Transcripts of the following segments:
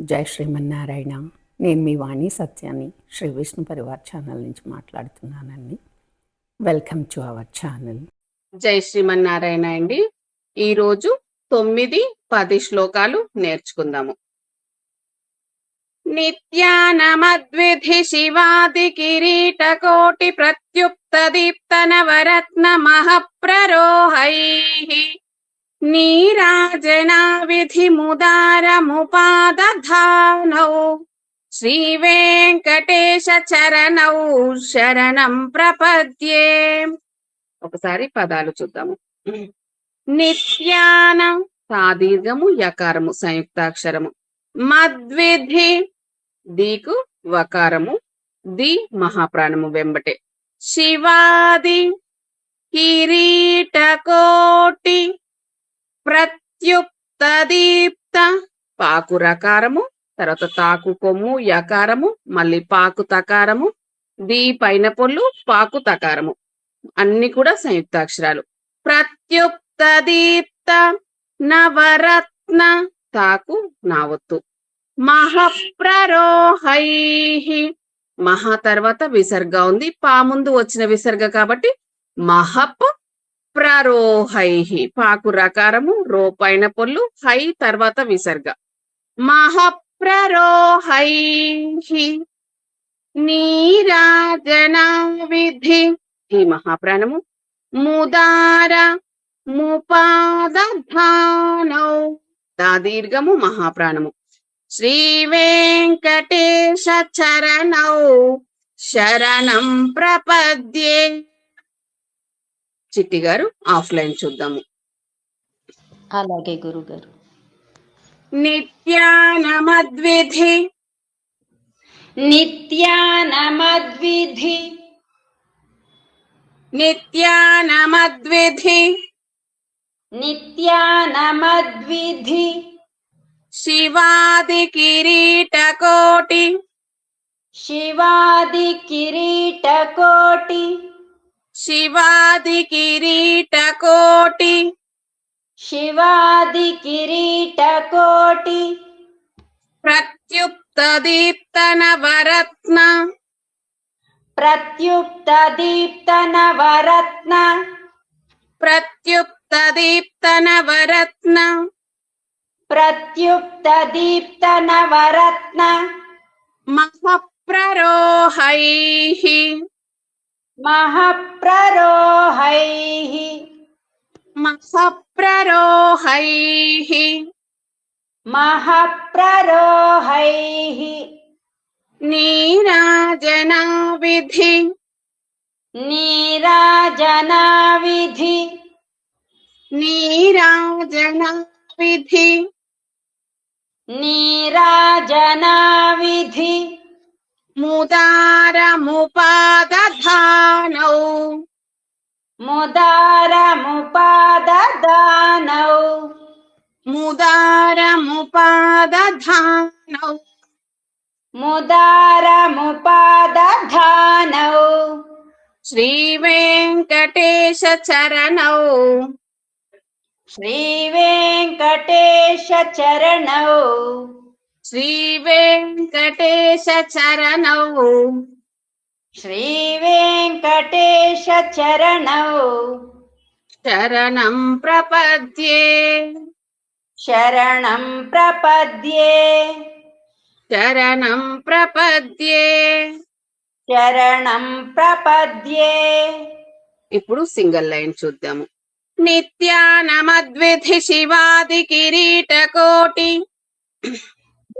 జై శ్రీమన్నారాయణ. నేను మీ వాణి సత్యాన్ని శ్రీ విష్ణు పరివార్ ఛానల్ నుంచి మాట్లాడుతున్నానండి. వెల్కమ్ టు అవర్ ఛానల్ జై శ్రీమన్నారాయణ అండి. ఈ రోజు తొమ్మిది పది శ్లోకాలు నేర్చుకుందాము. నిత్యానమద్విధి శివాది కిరీట కోటి ప్రత్యుప్త దీప్త నవరత్న మహప్రరోహై. నీరాజనా విధి శ్రీ వెంకటేశ చరణౌ శరణం ప్రపద్యే ఒకసారి పదాలు చూద్దాము. నిత్యాన సాదీర్ఘము యకారము సంయుక్తాక్షరము. మద్విధి దీకు వకారము ది మహాప్రాణము వెంబటే. శివాది కిరీట కోటి ప్రత్యుక్త దీప్త పాకు రకారము తర్వాత తాకు కొమ్ము యకారము మళ్ళీ పాకు తకారము దీ పైన పొల్లు పాకు తకారము. అన్ని కూడా సంయుక్తాక్షరాలు. ప్రత్యుక్త దీప్త నవరత్న తాకు నావత్తు. మహప్రరోహై. మహా తర్వాత విసర్గ ఉంది. పా ముందు వచ్చిన విసర్గ కాబట్టి మహప్ ప్రరోహై పాకు రకారము రో పైన పొల్లు హై తర్వాత విసర్గ. మహప్రరోహై నీరాజనా విధి ఈ మహాప్రాణము ముదార ముపాదధానౌ దాదీర్ఘము మహాప్రాణము. శ్రీ వెంకటేశ చరణౌ. శరణం ప్రపద్యే. చిట్టి గారు ఆఫ్లైన్ చూద్దాము. అలాగే గురుగారు. నిత్యానమద్విధి. నిత్యానమద్విధి. నిత్యానమద్విధి. నిత్యానమద్విధి. శివాది కిరీట కోటి శివాది కిరీట शिवादिकिरीटकोटि शिवादिकिरीटकोटि प्रत्युक्तदीप्तनवरत्न। प्रत्युप्तदीप्तनवरत्न प्रत्युक्तदीप्तनवरत्न। प्रत्युप्तदीप्तनवरत्न महप्ररोहैः। ప్రత్యుక్త దీప్త నవరత్న ప్రత్యుక్త దీప్త నవరత్న ప్రత్యుక్త ముదారముపాదధానౌ ముదారముపాదధానౌ ముదారముపాదధానౌ శ్రీ వెంకటేశ చరణౌ శ్రీ వెంకటేశ చరణౌ శ్రీ వెంకటేశ చరణౌ శ్రీ వెంకటేశ చరణౌ శరణం ప్రపద్యే శరణం ప్రపద్యే శరణం ప్రపద్యే శరణం ప్రపద్యే ఇప్పుడు సింగిల్ లైన్ చూద్దాము. నిత్యానమద్విధి శివాది కిరీట కోటి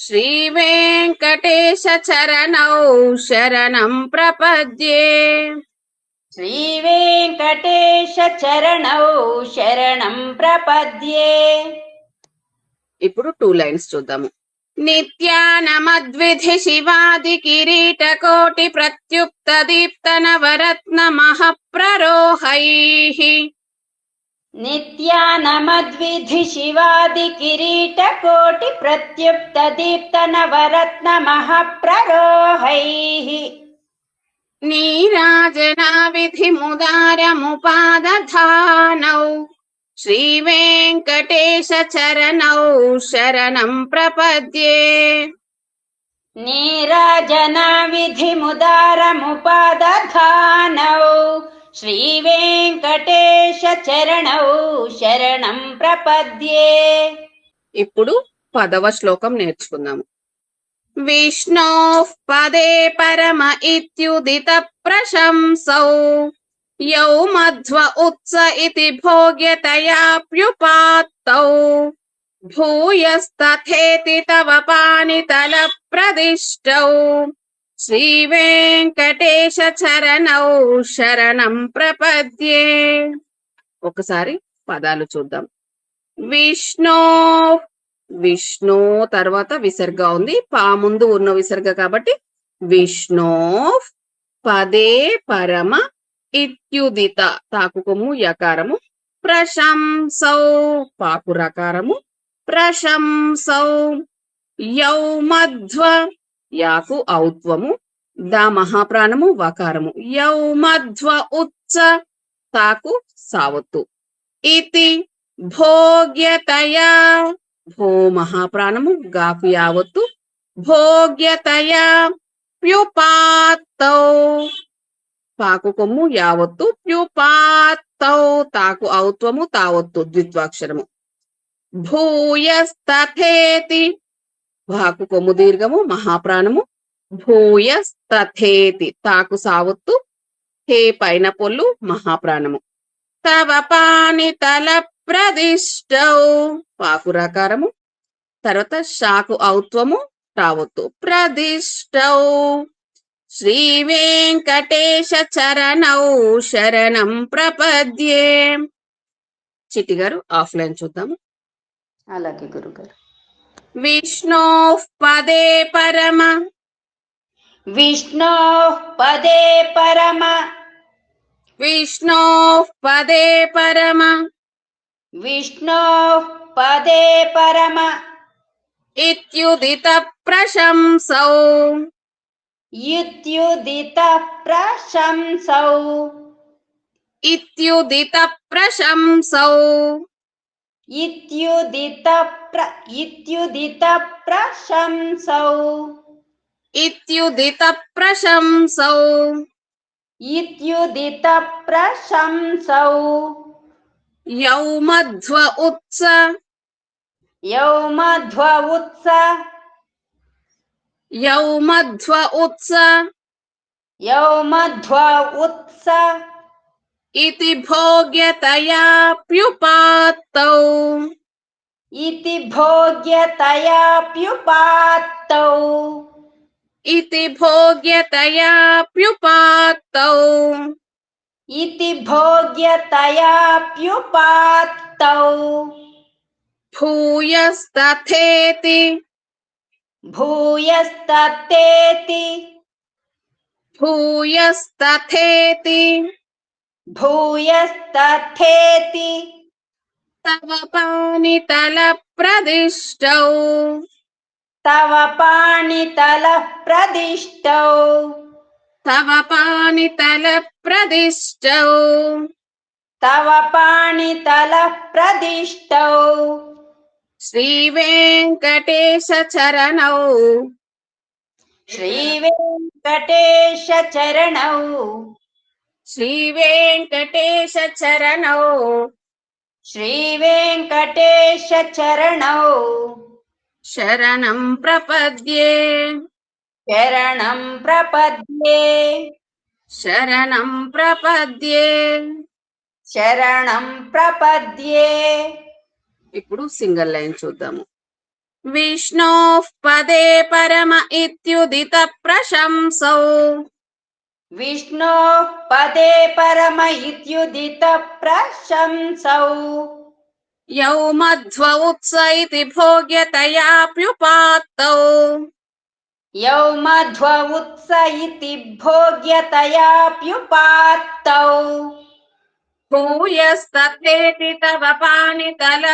శ్రీ వెంకటేశ చరణౌ శరణం ప్రపద్యే. శ్రీ వెంకటేశ చరణౌ శరణం ప్రపద్యే. ఇప్పుడు టూ లైన్స్ చూద్దాము. నిత్యానమద్విధి శివాది కిరీట కోటి ప్రత్యుక్త దీప్త నవరత్న మహప్రరోహై. नित्यानमद्विधि शिवादिकिरीटकोटिप्रत्युप्तदीप्तनवरत्नमहप्ररोहैः नीराजनाविधिमुदारमुपादधानौ श्रीवेङ्कटेशचरणौ शरणम् प्रपद्ये। नीराजनाविधिमुदारमुपादधानौ శ్రీ శరణం ప్రపద్యే. ఇప్పుడు పదవ శ్లోకం నేర్చుకుందాము. విష్ణో పదే పరమ ఇత్యుదిత ప్రశంసౌ. యౌ మధ్వ ఉత్స ఇతి భోగ్యతయాప్యుపాత్తౌ భూయస్తథేతి తవ పానితల ప్రదిష్టౌ. శ్రీ వెంకటేశ చరణౌ శరణం ప్రపద్యే. ఒకసారి పదాలు చూద్దాం. విష్ణు విష్ణు తర్వాత విసర్గ ఉంది. పా ముందు ఉన్న విసర్గ కాబట్టి విష్ణు పదే పరమ ఇత్యుదిత తాకు కొమ్ము యకారము ప్రశంసౌ పాకు రకారము ప్రశంసౌ యౌ మధ్వ యాకు ఔత్వము ద మహాప్రాణము వకారము. యౌ మధ్వ ఉచ్చ తాకు సావత్తు. ఇతి భోగ్యతయా భో మహాప్రాణము గాకు యావత్తు. భోగ్యతయా ప్యుపాత్తౌ. పాకు కొమ్ము యావత్తు ప్యుపాత్తౌ. తాకు ఔత్వము తావత్తు ద్విత్వాక్షరము. భూయస్తథేతి వాకు కొమ్ము దీర్ఘము మహాప్రాణము. తథేతి తాకు సావత్తు హే పైన పొల్లు మహాప్రాణము. తవ పానితల ప్రదిష్టౌ వాకు రకారము. తర్వాత షాకు ఔత్వము రావత్తు ప్రదిష్టౌ. శ్రీ వెంకటేశ చరణౌ శరణం ప్రపద్యే. చిట్టి గారు ఆఫ్లైన్ చూద్దాము. అలాగే గురుగారు. विष्णोः पदे परम। विष्णोः पदे परम। विष्णोः पदे परम। विष्णोः पदे परम। इत्युदितप्रशंसौ। इत्युदितप्रशंसौ। इत्युदितप्रशंसौ। ఇత్యుదిత ప్ర ఇత్యుదిత ప్రశంసౌ ఇత్యుదిత ప్రశంసౌ ఇత్యుదిత ప్రశంసౌ యౌ మధ్వ ఉత్స యౌ మధ్వ ఉత్స యౌ మధ్వ ఉత్స యౌ మధ్వ ఉత్స ఇతి భోగ్యతయాప్యుపాత్తౌ ఇతి భోగ్యతయాప్యుపాత్తౌ ఇతి భోగ్యతయాప్యుపాత్తౌ ఇతి భోగ్యతయాప్యుపాత్తౌ భూయస్తథేతి భూయస్తతేతి భూయస్తథేతి భూయస్తథేతి తవ పానితల ప్రదిష్టౌ తవ పాణితల ప్రదిష్టౌ తవ పానితల ప్రదిష్టౌ తవ పాణితల ప్రదిష్టౌ శ్రీ వెంకటేశ చరణౌ. శ్రీ వెంకటేశ చరణౌ శ్రీ వెంకటేశ చరణౌ శ్రీ వెంకటేశ చరణౌ. శరణం ప్రపద్యే. శరణం ప్రపద్యే. శరణం ప్రపద్యే. శరణం ప్రపద్యే. ఇప్పుడు సింగల్ లైన్ చూద్దాము. విష్ణో పదే పరమ ఇత్యుదిత ప్రశంసౌ. विष्णो पदे परम इत्युदितप्रशंसौ यौ मध्व उत्स इति भोग्यतयाप्युपात्तौ यौ मध्व उत्स इति भोग्यतयाप्युपात्तौ भूयस्तथेति तव पाणितलप्रदिष्टौ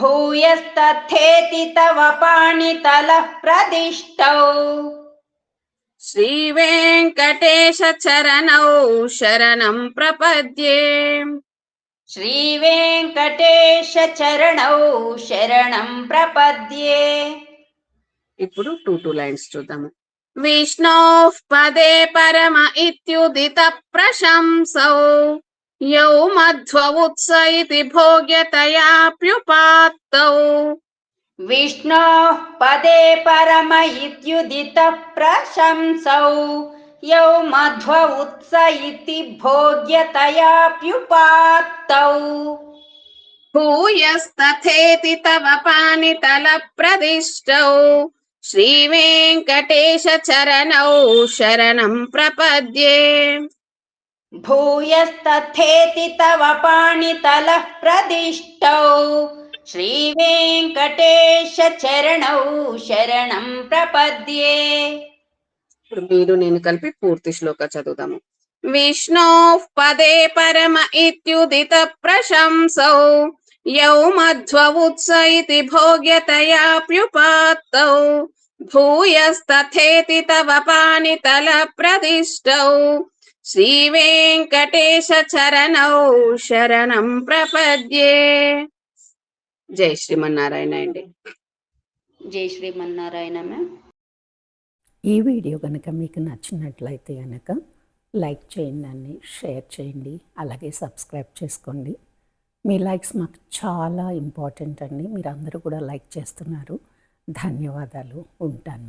भूयस्तथेति तव पाणितलः प्रदिष्टौ श्रीवेङ्कटेश चरणौ शरणं प्रपद्ये श्रीवेङ्कटेश चरणौ शरणं प्रपद्ये ఇప్పుడు టూ టూ లైన్స్ చూద్దాము విష్ణోః పదే పరమ ఇత్యుదిత ప్రశంసౌ యౌ మధ్వ ఉత్స ఇతి భోగ్యతయాప్యుపాత్తౌ विष्णोः पदे परम इत्युदितः प्रशंसौ यौ मध्व उत्स इति भोग्यतयाप्युपात्तौ भूयस्तथेति तव पानितलप्रदिष्टौ श्रीवेङ्कटेशचरणौ शरणं प्रपद्ये भूयस्तथेति तव पाणितलः प्रदिष्टौ శ్రీవేంకటేశరణౌ శరణం ప్రపద్యే. ఇప్పుడు మీరు నేను కలిపి పూర్తి శ్లోక చదువుదాము. విష్ణు పదే పరమ ఇత్యుదిత ప్రశంసౌ యౌ మధ్వ ఉత్స ఇది భోగ్యతయాప్యుపాత్తౌ భూయస్తథేతి తవ పానితల ప్రదిష్టౌ. శ్రీవేంకటేశ చరణౌ శరణం ప్రపద్యే. జై శ్రీమన్నారాయణ అండి. జై శ్రీమన్నారాయణ మ్యామ్. ఈ వీడియో కనుక మీకు నచ్చినట్లయితే కనుక లైక్ చేయండి అండి షేర్ చేయండి అలాగే సబ్స్క్రైబ్ చేసుకోండి. మీ లైక్స్ మాకు చాలా ఇంపార్టెంట్ అండి. మీరు అందరూ కూడా లైక్ చేస్తున్నారు. ధన్యవాదాలు. ఉంటాను.